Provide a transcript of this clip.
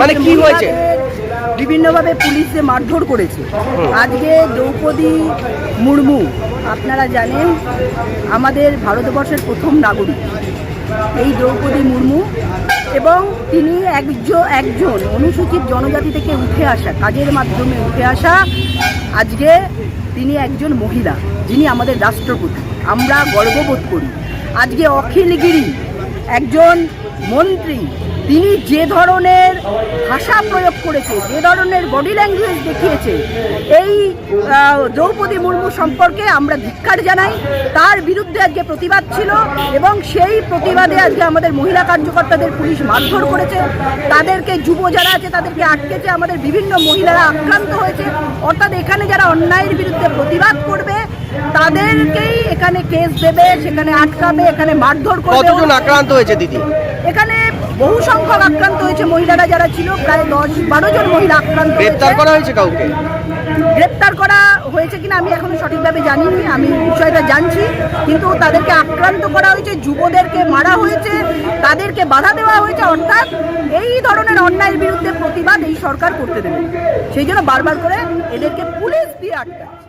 মানে কি হয়েছে? বিভিন্নভাবে পুলিশ যে মারধর করেছে। আজকে দ্রৌপদী মুর্মু আপনারা জানেন আমাদের ভারতবর্ষের প্রথম নাগরিক। এই দ্রৌপদী মুর্মু এবং তিনি একজন একজন অনুসূচিত জনজাতি থেকে উঠে আসা কাজের মাধ্যমে উঠে আসা আজকে তিনি একজন মহিলা যিনি আমাদের রাষ্ট্রপতি। আমরা গর্ববোধ করি। আজকে অখিলগিরি একজন মন্ত্রী তিনি যে ধরনের ভাষা প্রয়োগ করেছে যে ধরনের বডি ল্যাঙ্গুয়েজ দেখিয়েছে এই দ্রৌপদী মুর্মু সম্পর্কে আমরা ধিক্কার জানাই। তার বিরুদ্ধে আজকে প্রতিবাদ ছিল এবং সেই প্রতিবাদে আজকে আমাদের মহিলা কার্যকর্তাদের পুলিশ মারধর করেছে। তাদেরকে যুব যারা আছে তাদেরকে আটকেছে। আমাদের বিভিন্ন মহিলারা আক্রান্ত হয়েছে। অর্থাৎ এখানে যারা অন্যায়ের বিরুদ্ধে প্রতিবাদ করবে তাদেরকেই এখানে কেস দেবে সেখানে আটকাবে এখানে মারধর করবে। আক্রান্ত হয়েছে দিদি? এখানে বহু সংখ্যক আক্রান্ত হয়েছে মহিলারা যারা ছিল প্রায় দশ বারো জন মহিলা আক্রান্ত গ্রেপ্তার করা হয়েছে কাউকে? গ্রেপ্তার করা হয়েছে কিনা আমি এখনও সঠিকভাবে জানি জানিনি আমি বিষয়টা জানছি কিন্তু তাদেরকে আক্রান্ত করা হয়েছে যুবদেরকে মারা হয়েছে তাদেরকে বাধা দেওয়া হয়েছে অর্থাৎ এই ধরনের অন্যায়ের বিরুদ্ধে প্রতিবাদ এই সরকার করতে দেবে। সেই জন্য বারবার করে এদেরকে পুলিশ দিয়ে আটকাচ্ছে।